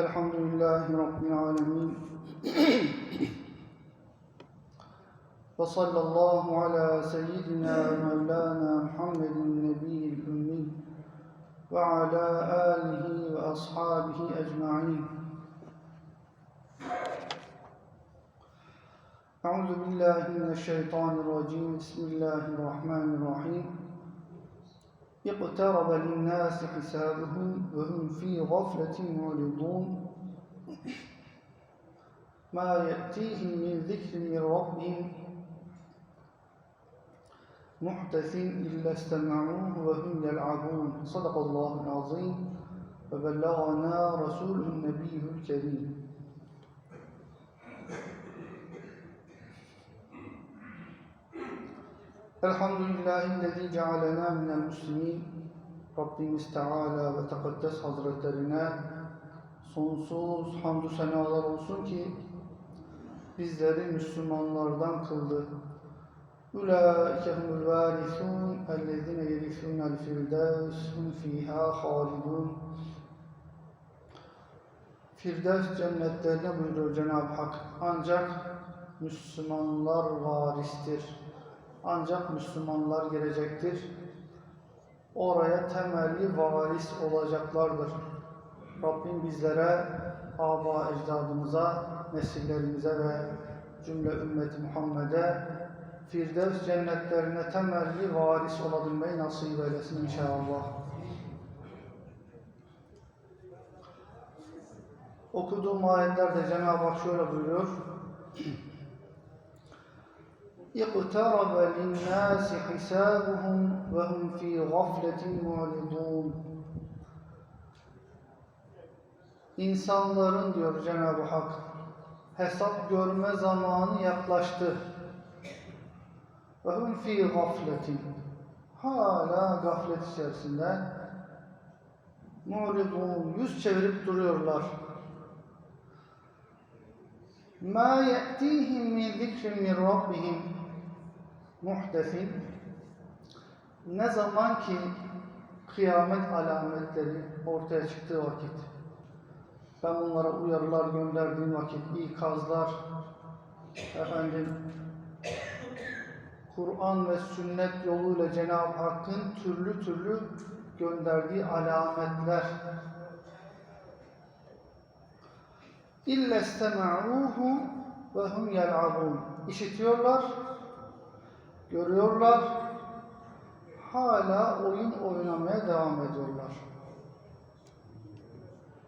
الحمد لله رب العالمين. وصلى الله على سيدنا مولانا محمد النبي الأمي وعلى آله وأصحابه أجمعين. أعوذ بالله من الشيطان الرجيم. بسم الله الرحمن الرحيم. اقترب للناس حسابهم وهم في غفلة معرضون. ما يأتيهم من ذكر من ربهم محدث إلا استمعوه وهم يلعبون. صدق الله العظيم. وبلغنا رسوله النبي الكريم. Elhamdülillahillezî cealenâ minel muslimin. Rabbimiz Teala ve Tekaddes Hazretlerine sonsuz hamdü senalar olsun ki bizleri Müslümanlardan kıldı. Ulaike humul vârifûn ellezîne yerifûnel firdevs hum fîhâ hâlidûn. Firdevs cennetlerine buyuruyor Cenab-ı Hak. Ancak Müslümanlar varistir. Ancak Müslümanlar gelecektir. Oraya temelli varis olacaklardır. Rabbim bizlere, aba ecdadımıza, nesillerimize ve cümle ümmeti Muhammed'e Firdevs cennetlerine temelli varis olabilmeyi nasip eylesin inşallah. Okuduğum ayetlerde Cenab-ı Hak şöyle buyuruyor. اقترب للناس حسابهم وهم في غفلة معرضون İnsanların diyor Cenab-ı Hak hesap görme zamanı yaklaştı. Ve hum fi gafletin. Hala gaflet içerisinde muridun yüz çevirip duruyorlar. Ma ye'tihim min zikrin min rabbihim muhtesin ne zaman ki kıyamet alametleri ortaya çıktığı vakit ben bunlara uyarılar gönderdiğim vakit ikazlar efendim Kur'an ve sünnet yoluyla Cenab-ı Hakk'ın türlü türlü gönderdiği alametler İlle istema'uhu ve hum yel'abun işitiyorlar görüyorlar, hala oyun oynamaya devam ediyorlar.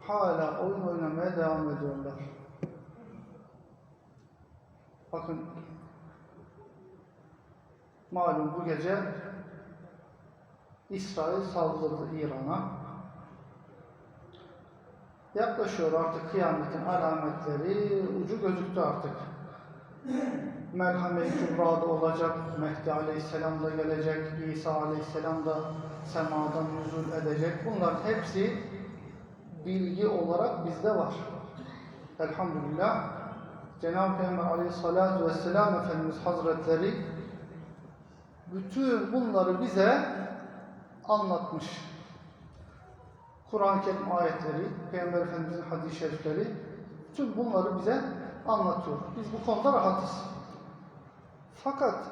Hala oyun oynamaya devam ediyorlar. Bakın, malum bu gece İsrail saldırdı İran'a. Yaklaşıyor artık kıyametin alametleri, ucu gözüktü artık merhamet kübrada olacak, Mehdi Aleyhisselam da gelecek, İsa Aleyhisselam da semadan nüzul edecek. Bunların hepsi bilgi olarak bizde var. Elhamdülillah. Cenab-ı Peygamber Aleyhisselatü Vesselam Efendimiz Hazretleri bütün bunları bize anlatmış. Kur'an-ı Kerim ayetleri, Peygamber Efendimiz'in hadis-i şerifleri tüm bunları bize anlatıyor. Biz bu konuda rahatız. Fakat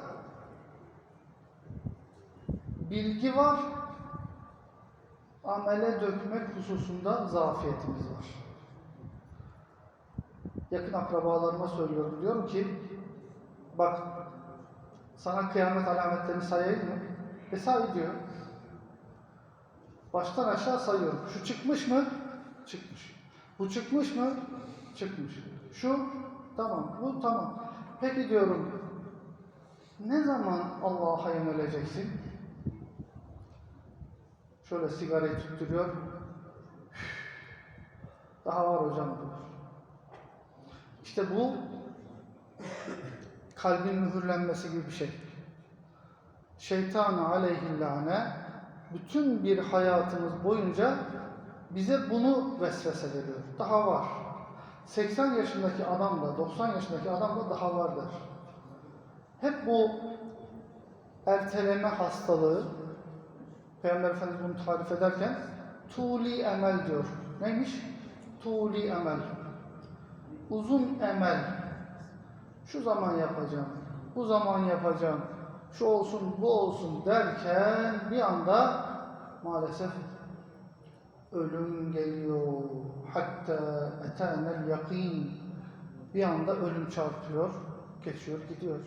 bilgi var, amele dökmek hususunda zafiyetimiz var. Yakın akrabalarıma söylüyorum, diyorum ki bak sana kıyamet alametlerini sayayım mı? E diyor. Baştan aşağı sayıyorum. Şu çıkmış mı? Çıkmış. Bu çıkmış mı? Çıkmış. Şu tamam, bu tamam. Peki diyorum, ne zaman Allah'a yöneleceksin? Şöyle sigarayı tutturuyor. Daha var hocam. İşte bu kalbin mühürlenmesi gibi bir şey. Şeytan aleyhillâne bütün bir hayatımız boyunca bize bunu vesvese veriyor. Daha var. 80 yaşındaki adam da 90 yaşındaki adam da daha vardır. Hep bu erteleme hastalığı Peygamber Efendimiz bunu tarif ederken tuli emel diyor. Neymiş? tuli emel. Uzun emel. Şu zaman yapacağım, bu zaman yapacağım, şu olsun, bu olsun derken bir anda maalesef ölüm geliyor. Hatta etenel yakin. Bir anda ölüm çarpıyor, geçiyor, gidiyor.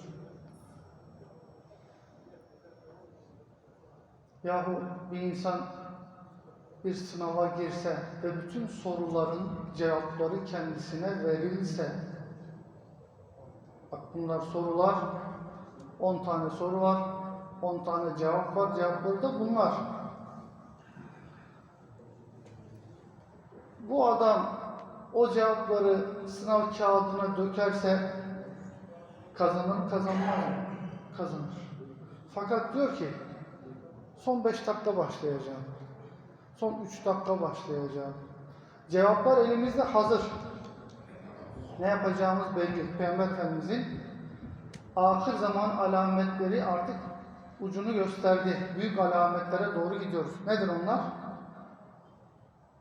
Yahu bir insan bir sınava girse ve bütün soruların cevapları kendisine verilse, bak bunlar sorular, 10 tane soru var, 10 tane cevap var, cevapları da bunlar. Bu adam o cevapları sınav kağıdına dökerse kazanır kazanmaz mı? Kazanır. Fakat diyor ki son 5 dakika başlayacağım. Son 3 dakika başlayacağım. Cevaplar elimizde hazır. Ne yapacağımız belli. Peygamber Efendimizin ahir zaman alametleri artık ucunu gösterdi. Büyük alametlere doğru gidiyoruz. Nedir onlar?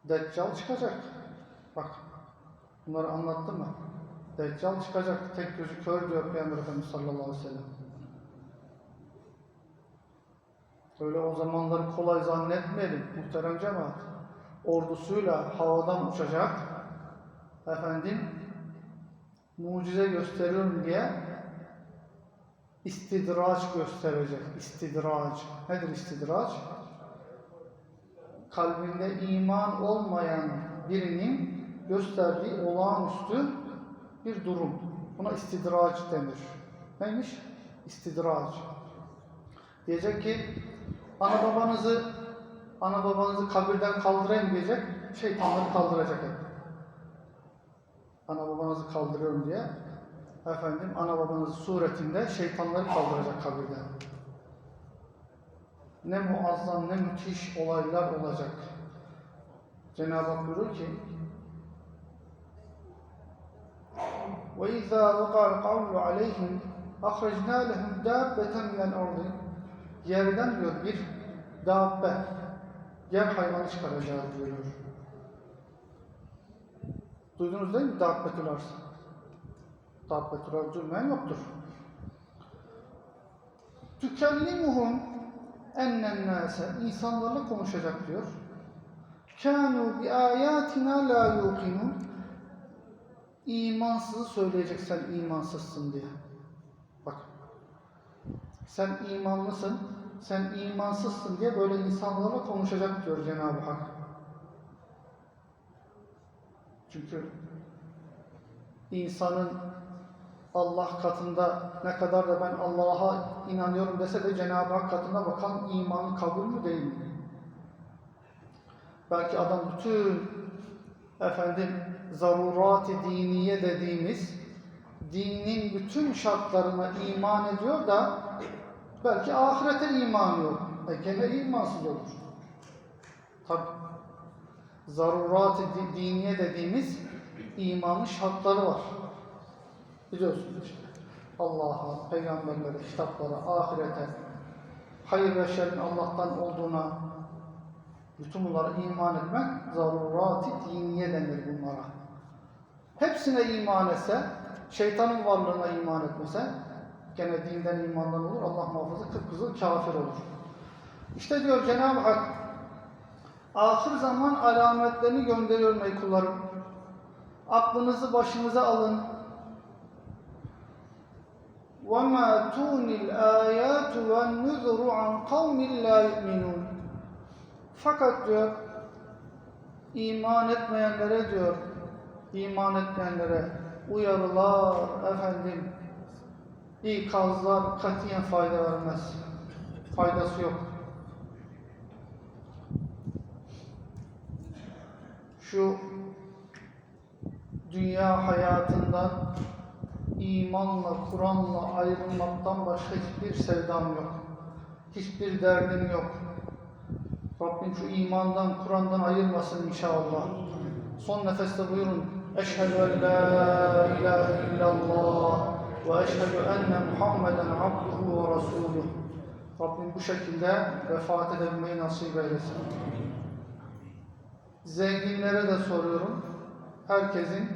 Deccal çıkacak. Bak, bunları anlattım mı? Deccal çıkacak. Tek gözü kör diyor Peygamber Efendimiz sallallahu aleyhi ve sellem. Öyle o zamanları kolay zannetmeyelim muhterem cemaat. Ordusuyla havadan uçacak. Efendim, mucize gösteriyorum diye istidraç gösterecek. İstidraç. Nedir istidraç? Kalbinde iman olmayan birinin gösterdiği olağanüstü bir durum. Buna istidraç denir. Neymiş? İstidraç. Diyecek ki ana babanızı ana babanızı kabirden kaldırayım diyecek. Şeytanları kaldıracak hep. Ana babanızı kaldırıyorum diye efendim ana babanız suretinde şeytanları kaldıracak kabirden. Ne muazzam ne müthiş olaylar olacak. Cenab-ı Hak buyurur ki وَإِذَا وَقَعَ الْقَوْلُ عَلَيْهِمْ أَخْرَجْنَا لَهُمْ دَابَّةً مِنَ الْأَرْضِ Yerden diyor bir dabbe, yer hayvanı çıkaracağız diyor. Duydunuz değil mi? Dabbetül arz. Dabbetül arz duymayan yoktur. Tükellimuhum ennen nase insanlarla konuşacak diyor. Kanu bi ayatina la yuqinun imansızı söyleyecek sen imansızsın diye. Bak. Sen imanlısın, sen imansızsın diye böyle insanlarla konuşacak diyor Cenab-ı Hak. Çünkü insanın Allah katında ne kadar da ben Allah'a inanıyorum dese de Cenab-ı Hak katına bakan imanı kabul mü değil mi? Belki adam bütün efendim zarurat-ı diniye dediğimiz dinin bütün şartlarına iman ediyor da belki ahirete imanı yok. E gene imansız olur. Tabi. Zarurat-ı di- diniye dediğimiz imanın şartları var. Biliyorsunuz işte. Allah'a, peygamberlere, kitaplara, ahirete, hayır ve şerrin Allah'tan olduğuna, bütün bunlara iman etmek zarurat-ı diniye denir bunlara. Hepsine iman etse, şeytanın varlığına iman etmese, gene dinden imandan olur, Allah muhafaza kıpkızıl kafir olur. İşte diyor Cenab-ı Hak, ahir zaman alametlerini gönderiyorum ey kullarım. Aklınızı başınıza alın. وَمَا تُونِ الْآيَاتُ وَالنُّذُرُ عَنْ قَوْمٍ لَا يُؤْمِنُونَ Fakat diyor, iman etmeyenlere diyor, iman etmeyenlere uyarılar, efendim, ikazlar katiyen fayda vermez. Faydası yok. Şu dünya hayatından imanla, Kur'an'la ayrılmaktan başka hiçbir sevdam yok. Hiçbir derdim yok. Rabbim şu imandan, Kur'an'dan ayırmasın inşallah. Son nefeste buyurun. Eşhedü en la ilahe illallah ve eşhedü enne Muhammeden abduhu ve resuluh. Rabbim bu şekilde vefat edebilmeyi nasip eylesin. Zenginlere de soruyorum. Herkesin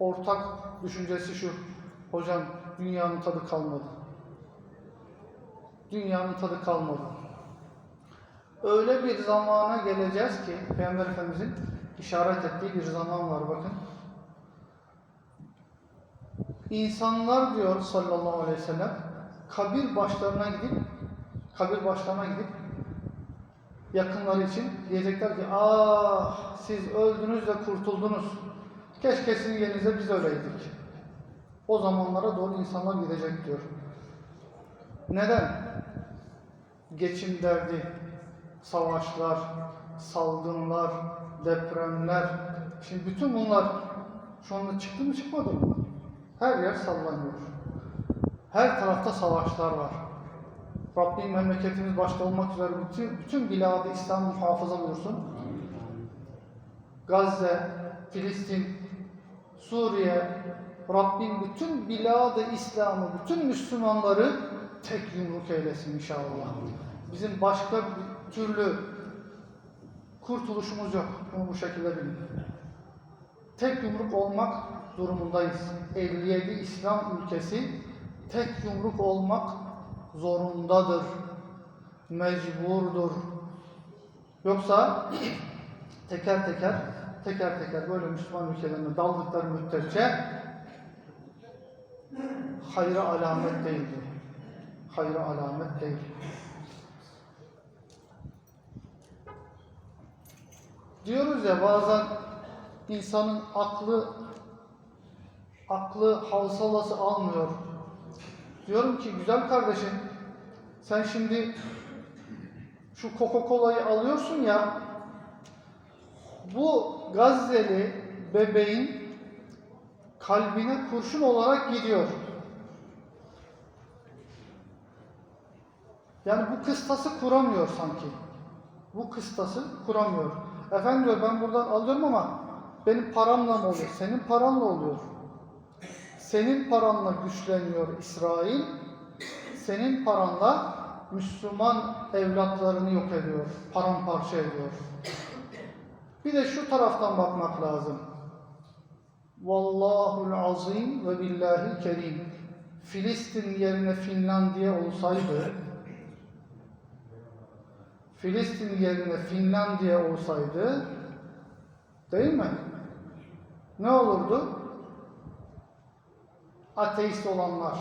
ortak düşüncesi şu. Hocam dünyanın tadı kalmadı. Dünyanın tadı kalmadı. Öyle bir zamana geleceğiz ki Peygamber Efendimizin işaret ettiği bir zaman var bakın. İnsanlar diyor sallallahu aleyhi ve sellem kabir başlarına gidip kabir başlarına gidip yakınları için diyecekler ki ah siz öldünüz de kurtuldunuz. Keşke sizin yerinize biz öyleydik. O zamanlara doğru insanlar gidecek diyor. Neden? Geçim derdi, savaşlar, salgınlar, depremler. Şimdi bütün bunlar şu anda çıktı mı çıkmadı mı? Her yer sallanıyor. Her tarafta savaşlar var. Rabbim memleketimiz başta olmak üzere bütün, bütün biladı İslam muhafaza buyursun. Gazze, Filistin, Suriye, Rabbim bütün biladı İslam'ı, bütün Müslümanları tek yumruk eylesin inşallah. Bizim başka bir türlü kurtuluşumuz yok. Bunu bu şekilde bilin. Tek yumruk olmak durumundayız. 57 İslam ülkesi tek yumruk olmak zorundadır. Mecburdur. Yoksa teker teker teker teker böyle Müslüman ülkelerine daldıkları müddetçe hayra alamet değildir. Hayra alamet değil. Diyoruz ya bazen insanın aklı aklı havsalası almıyor. Diyorum ki güzel kardeşim sen şimdi şu Coca-Cola'yı alıyorsun ya bu Gazze'li bebeğin kalbine kurşun olarak gidiyor. Yani bu kıstası kuramıyor sanki. Bu kıstası kuramıyor. Efendim diyor ben buradan alıyorum ama benim paramla mı oluyor? Senin paranla oluyor. Senin paranla güçleniyor İsrail. Senin paranla Müslüman evlatlarını yok ediyor. Paramparça ediyor. Bir de şu taraftan bakmak lazım. Vallahul azim ve billahil kerim. Filistin yerine Finlandiya olsaydı Filistin yerine Finlandiya olsaydı değil mi? Ne olurdu? Ateist olanlar,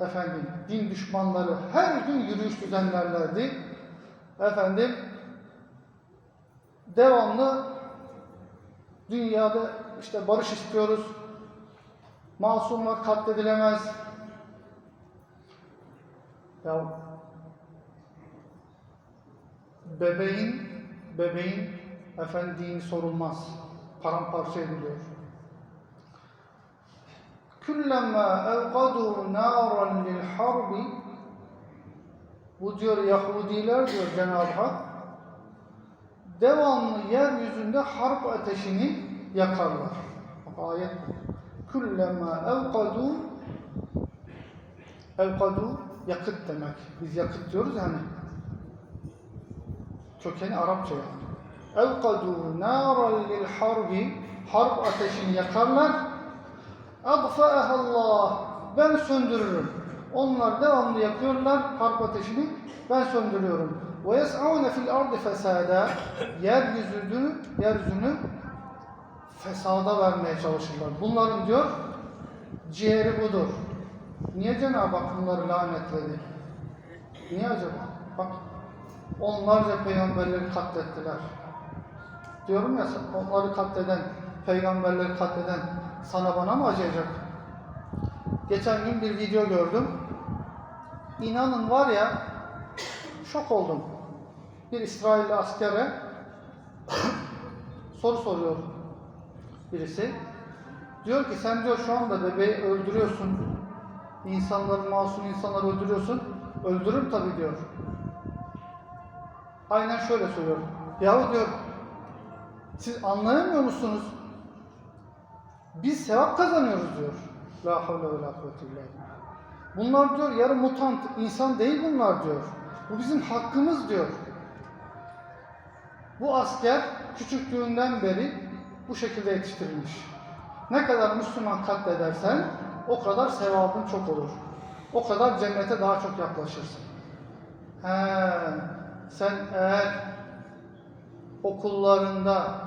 efendim, din düşmanları her gün yürüyüş düzenlerlerdi. Efendim, devamlı dünyada işte barış istiyoruz, masumlar katledilemez. Ya bebeğin bebeğin efendim sorulmaz. Paramparça ediliyor. Kullama evkadu naran lil harbi bu diyor Yahudiler diyor Cenab-ı Hak devamlı yeryüzünde harp ateşini yakarlar. Bak ayet bu. Kullama evkadu evkadu yakıt demek. Biz yakıt diyoruz yani. Kökeni Arapça yani. Evkadu naran lil harbi harp ateşini yakarlar. Allah ben söndürürüm. Onlar devamlı yakıyorlar harp ateşini. Ben söndürüyorum. Ve yes'avne fil ardı fesada yeryüzünü yeryüzünü fesada vermeye çalışırlar. Bunların diyor ciğeri budur. Niye Cenab-ı Hak bunları lanetledi? Niye acaba? Bak onlarca peygamberleri katlettiler. Diyorum ya onları katleden, peygamberleri katleden sana bana mı acıyacak? Geçen gün bir video gördüm. İnanın var ya şok oldum. Bir İsrailli askere soru soruyor birisi. Diyor ki sen diyor şu anda bebeği öldürüyorsun. İnsanları, masum insanları öldürüyorsun. Öldürür tabii diyor. Aynen şöyle söylüyor. Yahu diyor siz anlayamıyor musunuz? Biz sevap kazanıyoruz diyor. La havle ve la kuvvete. Bunlar diyor yarı mutant, insan değil bunlar diyor. Bu bizim hakkımız diyor. Bu asker küçüklüğünden beri bu şekilde yetiştirilmiş. Ne kadar Müslüman katledersen o kadar sevabın çok olur. O kadar cennete daha çok yaklaşırsın. He, sen eğer okullarında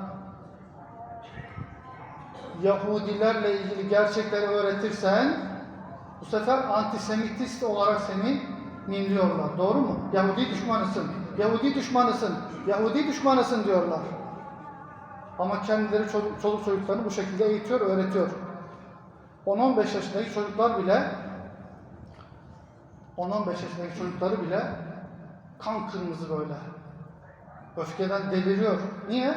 Yahudilerle ilgili gerçekleri öğretirsen bu sefer antisemitist olarak seni mimliyorlar. Doğru mu? Yahudi düşmanısın. Yahudi düşmanısın. Yahudi düşmanısın diyorlar. Ama kendileri çoluk, çoluk çocuklarını bu şekilde eğitiyor, öğretiyor. 10-15 yaşındaki çocuklar bile 10-15 yaşındaki çocukları bile kan kırmızı böyle. Öfkeden deliriyor. Niye?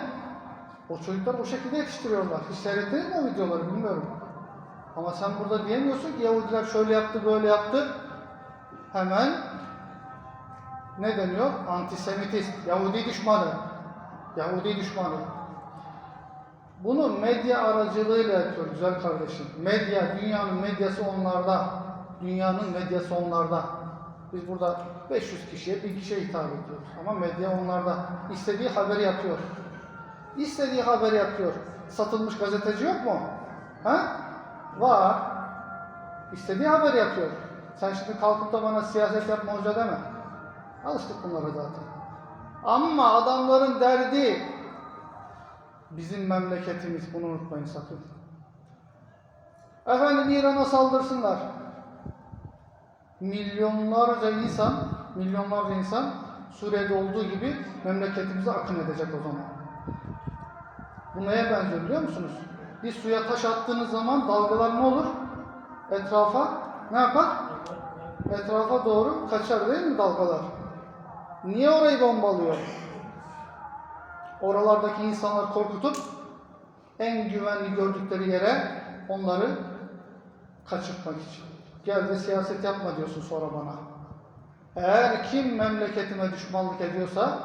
O çocuklar bu şekilde yetiştiriyorlar. Hiç seyrettiniz mi o videoları bilmiyorum. Ama sen burada diyemiyorsun ki Yahudiler şöyle yaptı, böyle yaptı. Hemen ne deniyor? Antisemitist, Yahudi düşmanı. Yahudi düşmanı. Bunu medya aracılığıyla yapıyor güzel kardeşim. Medya, dünyanın medyası onlarda. Dünyanın medyası onlarda. Biz burada 500 kişiye, 1000 kişiye hitap ediyoruz. Ama medya onlarda. İstediği haberi yapıyor. İstediği haberi yapıyor. Satılmış gazeteci yok mu? Ha? Var. İstediği haberi yapıyor. Sen şimdi kalkıp da bana siyaset yapma hoca deme. Alıştık bunlara zaten. Ama adamların derdi bizim memleketimiz. Bunu unutmayın sakın. Efendim İran'a saldırsınlar. Milyonlarca insan, milyonlarca insan Suriye'de olduğu gibi memleketimize akın edecek o zaman. Bu neye benziyor biliyor musunuz? Bir suya taş attığınız zaman dalgalar ne olur? Etrafa ne yapar? Etrafa doğru kaçar değil mi dalgalar? Niye orayı bombalıyor? Oralardaki insanlar korkutup en güvenli gördükleri yere onları kaçırtmak için. Gel de siyaset yapma diyorsun sonra bana. Eğer kim memleketime düşmanlık ediyorsa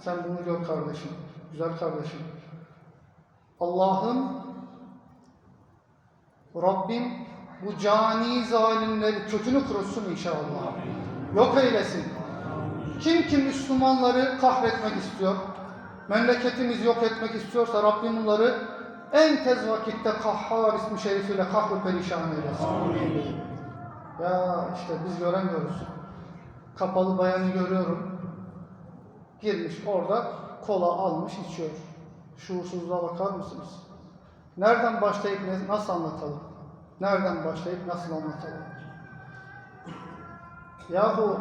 sen bunu gör kardeşim. Güzel kardeşim. Allah'ın Rabbim bu cani zalimleri kötünü kurusun inşallah. Yok eylesin. Kim ki Müslümanları kahretmek istiyor, memleketimizi yok etmek istiyorsa Rabbim bunları en tez vakitte Kahhar ismi şerifiyle kahru perişan eylesin. Ya işte biz göremiyoruz. Kapalı bayanı görüyorum. Girmiş orada kola almış içiyor. Şuursuzluğa bakar mısınız? Nereden başlayıp nasıl anlatalım? Nereden başlayıp nasıl anlatalım? Yahu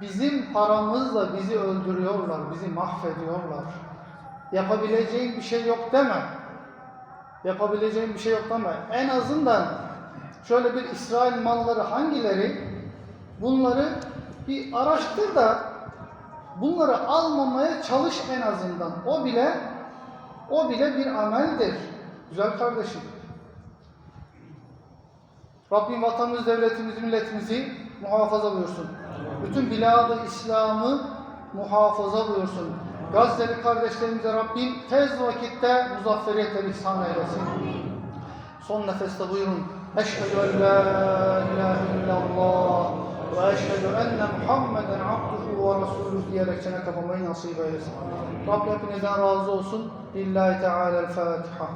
bizim paramızla bizi öldürüyorlar, bizi mahvediyorlar. Yapabileceğin bir şey yok deme. Yapabileceğin bir şey yok deme. En azından şöyle bir İsrail malları hangileri bunları bir araştır da bunları almamaya çalış en azından. O bile o bile bir ameldir. Güzel kardeşim. Rabbim vatanımız, devletimizi, milletimizi muhafaza buyursun. Bütün biladı İslam'ı muhafaza buyursun. Gazze'li kardeşlerimize Rabbim tez vakitte muzafferiyetle ihsan eylesin. Son nefeste buyurun. Eşhedü en la ilahe illallah ve eşhedü enne Muhammeden abduhu ve resuluhu diyerek çene kapamayı nasip eylesin. Rabbim hepinizden razı olsun. Lillahi Teala'l-Fatiha.